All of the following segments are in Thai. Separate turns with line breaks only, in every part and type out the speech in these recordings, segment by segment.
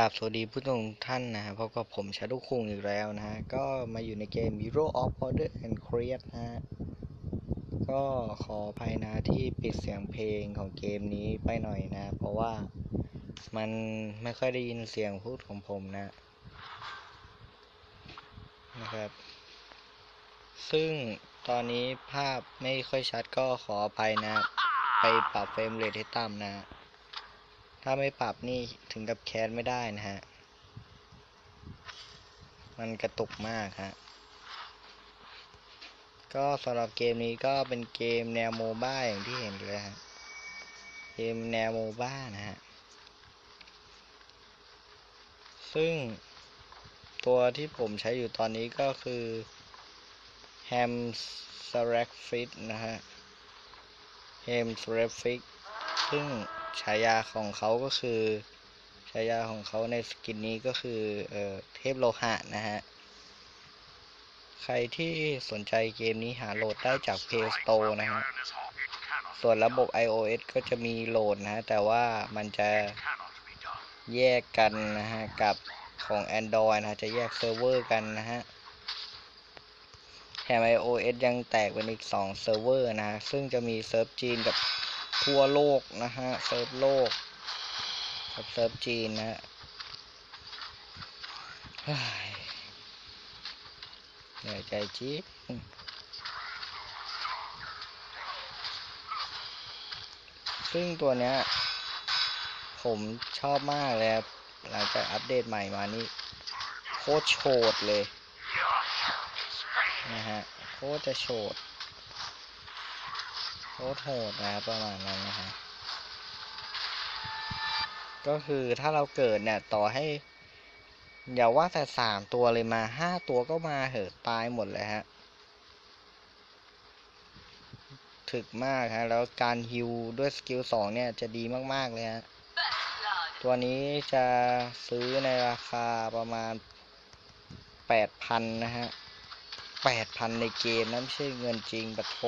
กราบสวัสดีผู้ชมท่านนะฮะพบกับผมชาดุคุงอีกแล้วนะฮะ ก็มาอยู่ในเกม Hero of Order and Create นะฮะ ก็ขออภัยนะที่ปิดเสียงเพลงของเกมนี้ไปหน่อยนะ เพราะว่ามันไม่ค่อยได้ยินเสียงพูดของผมนะ นะครับ ซึ่งตอนนี้ภาพไม่ค่อยชัดก็ขออภัยนะ ไปปรับเฟรมเรทให้ต่ำนะ ถ้าไม่ปรับนี่ถึงกับแคสไม่ได้นะฮะ มันกระตุกมากฮะ ก็สำหรับเกมนี้ก็เป็นเกมแนวโมบ้าอย่างที่เห็นเลยฮะ เกมแนวโมบ้านะฮะ ซึ่งตัวที่ผมใช้อยู่ตอนนี้ก็คือ Ham s r a c f i t นะฮะ Ham s r a c f i t ซึ่ง ฉายาของเขาก็คือฉายาของเขาในสกินนี้ก็คือเออเทพโลหะนะฮะ ใครที่สนใจเกมนี้หาโหลดได้จาก Play Store นะฮะ ส่วนระบบ iOS ก็จะมีโหลดนะฮะ แต่ว่ามันจะแยกกันนะฮะ กับของ Android นะะจะแยกเซิร์ฟเวอร์กันนะฮะแถม iOS ยังแตกเป็นอีก 2 เซิร์ฟเวอร์นะะซึ่งจะมีเซิร์ฟจีนกับ ทั่วโลกนะฮะเซิร์ฟโลกกับเซิร์ฟจีนนะฮะเฮ้ยเหนื่อยใจจี๊ดซึ่งตัวเนี้ย ผมชอบมากเลยครับหลังจากอัปเดตใหม่มานี่โคตรโฉดเลย นะฮะ โคตรจะโฉด โคตรโหดนะประมาณนั้นนะฮะก็คือถ้าเราเกิดเนี่ยต่อให้อย่าว่าแต่สามตัวเลยมาห้าตัวก็มาเหอะตายหมดเลยฮะถึกมากฮะแล้วการฮิวด้วยสกิลสองเนี่ยจะดีมาก ๆ เลยฮะตัวนี้จะซื้อในราคาประมาณแปดพันนะฮะแปดพันในเกมนั้นไม่ใช่เงินจริงปะโถ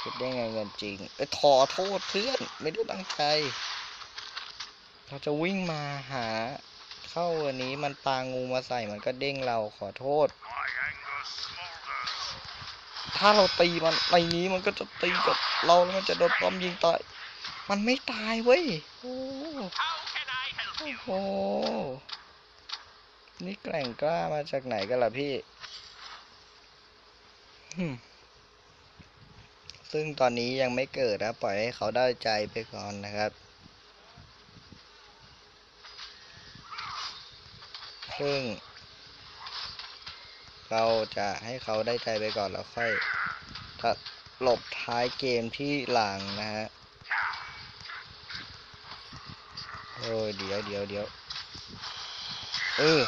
คิดได้ไงเงินจริงเอ้ยขอโทษเพื่อน ไม่ได้ตั้งใจ เราจะวิ่งมาหา เข้าวันนี้มันปางูมาใส่มันก็เด้งเราขอโทษ ถ้าเราตีมันในนี้มันก็จะตีกับเราแล้วมันจะโดนป้อมยิงตายมันไม่ตายเว้ย โอ้โห นี่แกล่งกล้ามาจากไหนกันล่ะพี่หึ่ม ซึ่งตอนนี้ยังไม่เกิดนะปล่อยให้เขาได้ใจไปก่อนนะครับซึ่ง เราจะให้เขาได้ใจไปก่อนแล้วค่อยถ้าหลบท้ายเกมที่หลังนะฮะโอ้ยเดี๋ยวเดี๋ยวเดี๋ยวเออ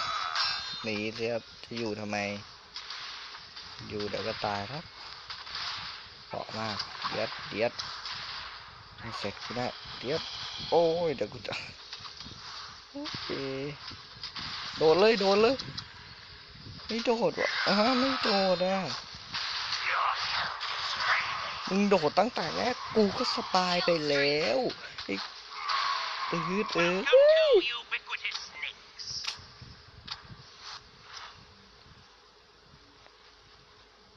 หนีสิครับจะอยู่ทำไม อยู่เดี๋ยวก็ตายครับ เปาะมากเดียดเดียดให้เสร็จกูได้เดียดโอ้ยเดี๋ยวกูจะโอเคโดดเลยโดดเลยไม่โดดวะอ่าไม่โดดอะมึงโดดตั้งแต่แรกกูก็สบายไปแล้วไอ้ตืดเออ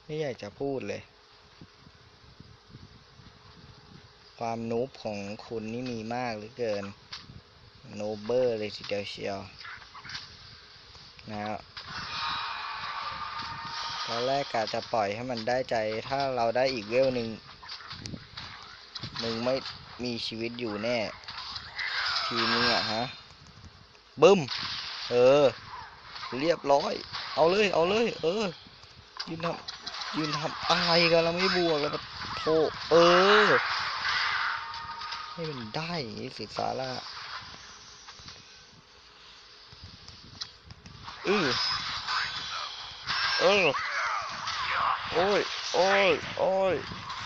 ไม่อยากจะพูดเลย ความนูบของคุณนี่มีมากเหลือเกินโนเบอร์เลยทีเดียวเชียวนะครับตอนแรกกะจะปล่อยให้มันได้ใจถ้าเราได้อีกเวลหนึ่งมึงไม่มีชีวิตอยู่แน่ ทีมนี้อะฮะบึ้ม เออ เรียบร้อย เอาเลย เอาเลย เออ ยืนทำยืนทำอะไรกันเราไม่บวกแล้วมาโทเออ ให้มันได้อย่างนี้สิสาระเออเออโอ้ยโอ้ยโอ้ย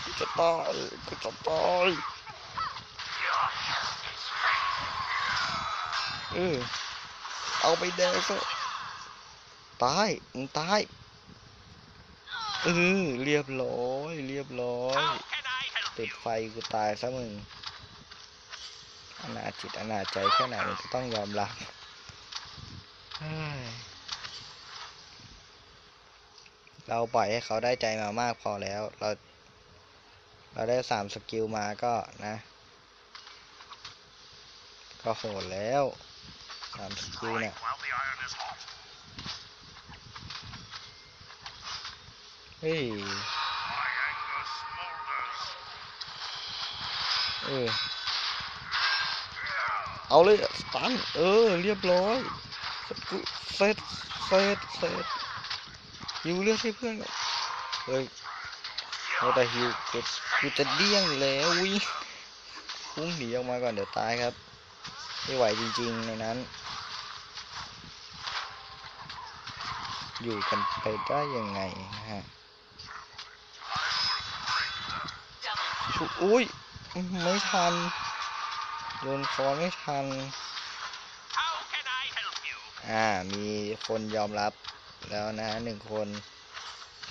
กูจะตายกูจะตายเออเอาไปแดงซะตายมึงตายเออเรียบร้อย เรียบร้อย
How can I help
ติด
you?
ไฟกูตายซะมึง อนาจจิตอนาจใจแค่ไหนมึงก็ต้องยอมรับเฮ้ยเราปล่อยให้เขาได้ใจมามากพอแล้ว เรา เราได้สามสกิลมาก็นะ ก็โหดแล้วสามสกิลเนี่ย
Strike while the iron is hot.
เฮ้ย
My anger smolders.
เออ เอาเลยสตันเออ เรียบร้อยสกุเซตเซตเซตฮิวเลือดให้เพื่อนก่อนเฮ้ยเราแต่ฮิวกูกูจะเดี้ยงอยู่แล้ววิ่งพุ่งหนีออกมาก่อนเดี๋ยวตายครับ ไม่ไหวจริงๆในนั้น อยู่กันไปได้ยังไงนะฮะชุอุ้ยไม่ทัน โดนคอไม่ทัน อ่า มีคนยอมรับแล้วนะฮะหนึ่งคน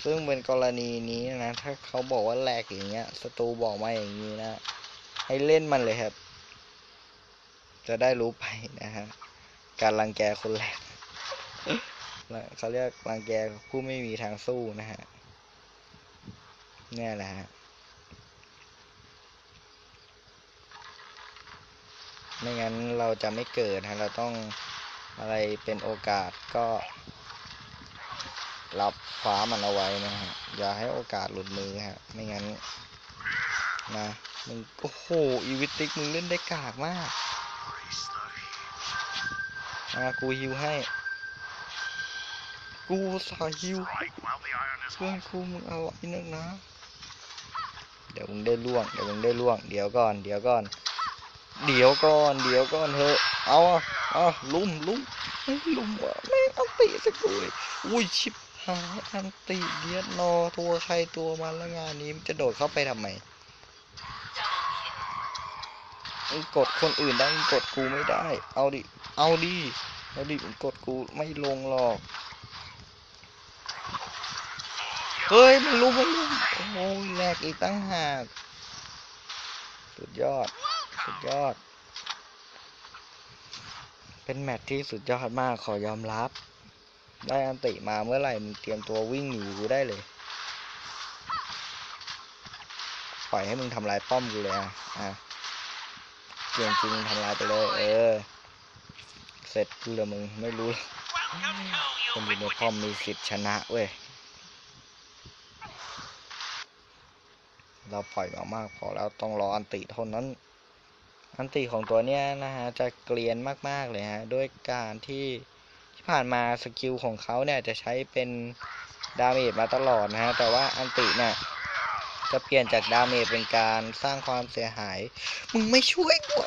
ซึ่งเป็นกรณีนี้นะ ถ้าเขาบอกว่าแหลกอย่างเงี้ยศัตรูบอกมาอย่างนี้นะ ให้เล่นมันเลยครับ จะได้รู้ไปนะฮะ การรังแกคนแหลกเขาเรียกรังแกผู้ไม่มีทางสู้นะฮะเนี่ยแหละฮะ ไม่งั้นเราจะไม่เกิดฮะเราต้องอะไรเป็นโอกาสก็รับฟ้ามันเอาไว้นะฮะ อย่าให้โอกาสหลุดมือฮะ ไม่งั้น นะมึงโอ้โหอีวิติกมึงเล่นได้กากมากอะกูฮิวให้ กูสายฮิวเพื่อน
hot.
กูมึงเอาไว้นักนะ เดี๋ยวมึงได้ล่วง เดี๋ยวมึงได้ล่วง เดี๋ยวก่อน เดี๋ยวก่อน เดี๋ยวก่อน เดี๋ยวก่อนเถอะ เอาอะเอาลุมลุมไม่ลุมว่ะแม่งอันติสักด้วยอุ้ยชิบหายอันติเดียดนอตัวใครตัวมันแล้วงานนี้จะโดดเข้าไปทำไมกดคนอื่นได้กดกูไม่ได้ เอาดิ เอาดิ เอาดิมึงกดกูไม่ลงหรอก เฮ้ยมันลุมมันลุมโอ้โหแหลกอีกตั้งหาก สุดยอด สุดยอด เป็นแมตช์ที่สุดยอดมากขอยอมรับ ได้อันติมาเมื่อไหร่มึงเตรียมตัววิ่งหนีกูได้เลย ปล่อยให้มึงทำลายป้อมกูเลยอะอะเก่งจริงทำลายไปเลย เออ เสร็จกูเลยมึงไม่รู้คนอยู่ในป้อมมีสิทธิ์ชนะเว้ยเราปล่อยมามากพอแล้วต้องรออันติเท่านั้น อันติของตัวเนี้ยนะฮะจะเกลียนมากๆเลยฮะด้วยการที่ที่ผ่านมาสกิลของเขาเนี่ยจะใช้เป็นดาเมจมาตลอดนะฮะแต่ว่าอันติเนี่ยจะเปลี่ยนจากดาเมจเป็นการสร้างความเสียหาย มึงไม่ช่วยกู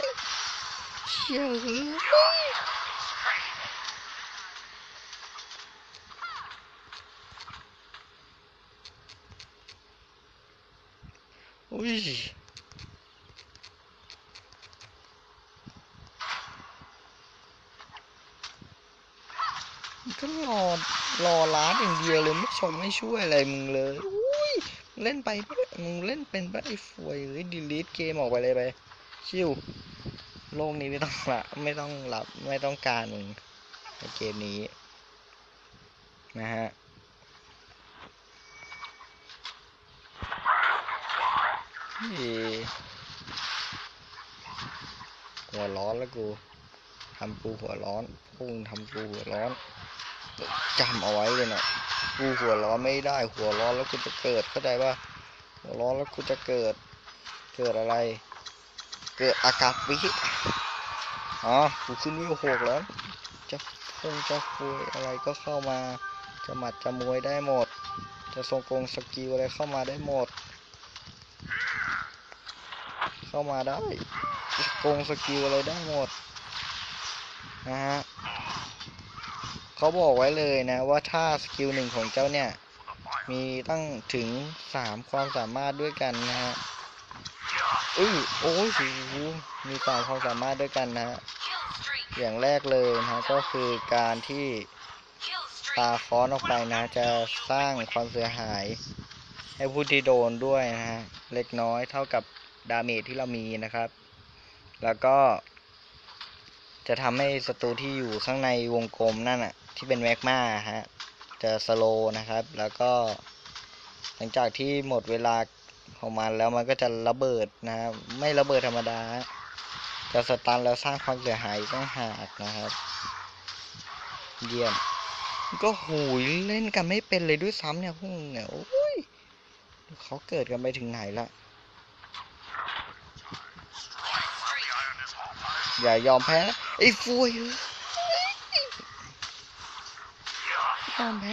เชี่ยเอ้ย ก็รอรอล้าดอย่างเดียวเลยไม่ชมไม่ช่วยอะไรมึงเลยอุ้ยเล่นไปมึงเล่นเป็นปะไอ้ฟวยเฮ้ยดีลีทเกมออกไปเลยไปชิวโลกนี้ไม่ต้องละไม่ต้องรับไม่ต้องการมึงในเกมนี้ นะฮะเฮ้ยหัวร้อนแล้วกูทำกูหัวร้อนพวกมึงทำกูหัวร้อน จำเอาไว้เลยนะกูหัวร้อนไม่ได้ หัวร้อนแล้วกูจะเกิดเข้าใจป่ะหัวร้อนแล้วกูจะเกิด เกิดอะไร เกิดอากาศวิอ๋อกูขึ้นวิวหกแล้ว จะฟงจะฟุยอะไรก็เข้ามา จะหมัดจะมวยได้หมด จะทรงกงสกิลอะไรเข้ามาได้หมด เข้ามาได้กงสกิลอะไรได้หมดนะฮะ เขาบอกไว้เลยนะว่าถ้าสกิลหนึ่งของเจ้าเนี่ย มีตั้งถึงสามความสามารถด้วยกันนะฮะอุ้ยโอ้ยมีสามความสามารถด้วยกันนะฮะอย่างแรกเลยนะก็คือการที่ตาค้อนออกไปนะ จะสร้างความเสียหาย ให้ผู้ที่โดนด้วยนะฮะเล็กน้อยเท่ากับดาเมจที่เรามีนะครับ แล้วก็ จะทำให้ศัตรูที่อยู่ข้างในวงกลมนั่นน่ะ ที่เป็นแมกมาฮะจะสโลนะครับ แล้วก็ หลังจากที่หมดเวลาของมันแล้วมันก็จะระเบิดนะครับ ไม่ระเบิดธรรมดา จะสตันแล้วสร้างความเสียหายต้องหากนะครับ เยี่ยม ก็หูยเล่นกันไม่เป็นเลยด้วยซ้ำเนี่ยพวกมึงเนี่ยโอ้ยเขาเกิดกันไปถึงไหนละอย่ายอมแพ้ไอ้ฟวยเอ้ยยอมแพ้